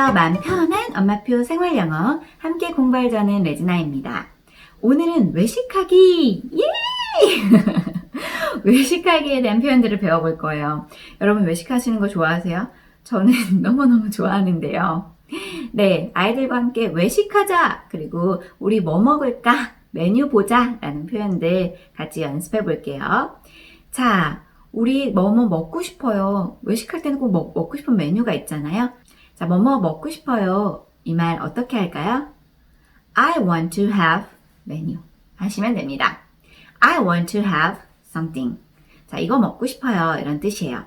안녕하세요. 맘 편한 엄마표 생활 영어 함께 공부할 저는 레지나입니다. 오늘은 외식하기! 예! 외식하기에 대한 표현들을 배워볼 거예요. 여러분 외식하시는 거 좋아하세요? 저는 너무너무 좋아하는데요. 네, 아이들과 함께 외식하자! 그리고 우리 뭐 먹을까? 메뉴 보자! 라는 표현들 같이 연습해 볼게요. 자, 우리 뭐뭐 먹고 싶어요. 외식할 때는 꼭 먹, 먹고 싶은 메뉴가 있잖아요. 자, 뭐뭐 먹고 싶어요. 이 말 어떻게 할까요? I want to have 메뉴 하시면 됩니다. I want to have something. 자, 이거 먹고 싶어요. 이런 뜻이에요.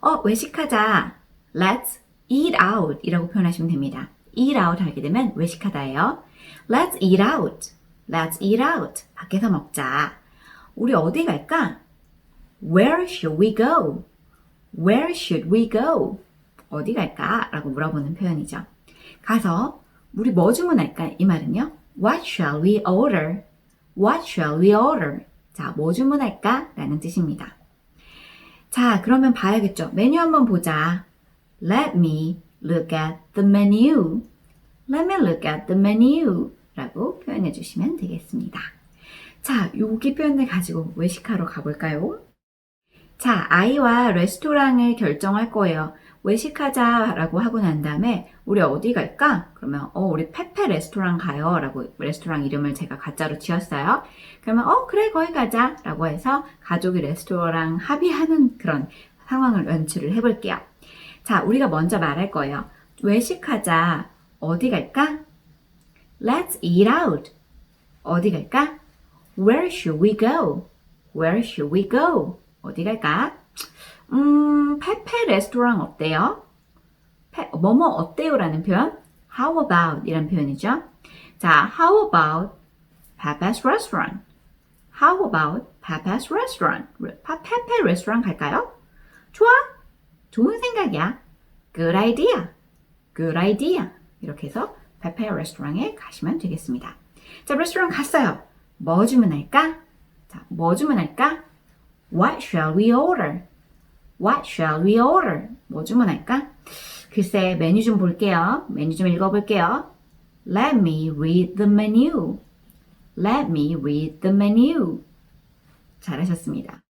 어, 외식하자. Let's eat out 이라고 표현하시면 됩니다. eat out 하게 되면 외식하다예요. Let's eat out. Let's eat out. 밖에서 먹자. 우리 어디 갈까? Where should we go? Where should we go? 어디 갈까? 라고 물어보는 표현이죠. 가서 우리 뭐 주문할까? 이 말은요. What shall we order? What shall we order? 자, 뭐 주문할까? 라는 뜻입니다. 자, 그러면 봐야겠죠. 메뉴 한번 보자. Let me look at the menu. Let me look at the menu. 라고 표현해 주시면 되겠습니다. 자, 여기 표현을 가지고 외식하러 가볼까요? 자, 아이와 레스토랑을 결정할 거예요. 외식하자라고 하고 난 다음에 우리 어디 갈까? 그러면 어 우리 페페 레스토랑 가요라고 레스토랑 이름을 제가 가짜로 지었어요. 그러면 어 그래 거기 가자라고 해서 가족이 레스토랑 합의하는 그런 상황을 연출을 해볼게요. 자, 우리가 먼저 말할 거예요. 외식하자. 어디 갈까? Let's eat out. 어디 갈까? Where should we go? Where should we go? 어디 갈까? 음, 페페 레스토랑 어때요? 페, 뭐뭐 어때요 라는 표현? How about 이란 표현이죠. 자, how about Pepe's restaurant? How about Pepe's restaurant? 파, 페페 레스토랑 갈까요? 좋아. 좋은 생각이야. Good idea. Good idea. 이렇게 해서 페페 레스토랑에 가시면 되겠습니다. 자, 레스토랑 갔어요. 뭐 주문할까? 자, 뭐 주문할까? What shall we order? What shall we order? 뭐 주문할까? 글쎄, 메뉴 좀 볼게요. 메뉴 좀 읽어볼게요. Let me read the menu. Let me read the menu. 잘하셨습니다.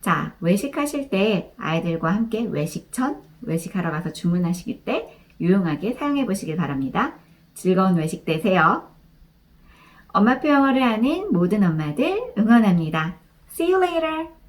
자, 외식하실 때 아이들과 함께 외식천, 외식하러 가서 주문하시기 때 유용하게 사용해 보시길 바랍니다. 즐거운 외식 되세요. 엄마표 영어를 하는 모든 엄마들 응원합니다. See you later!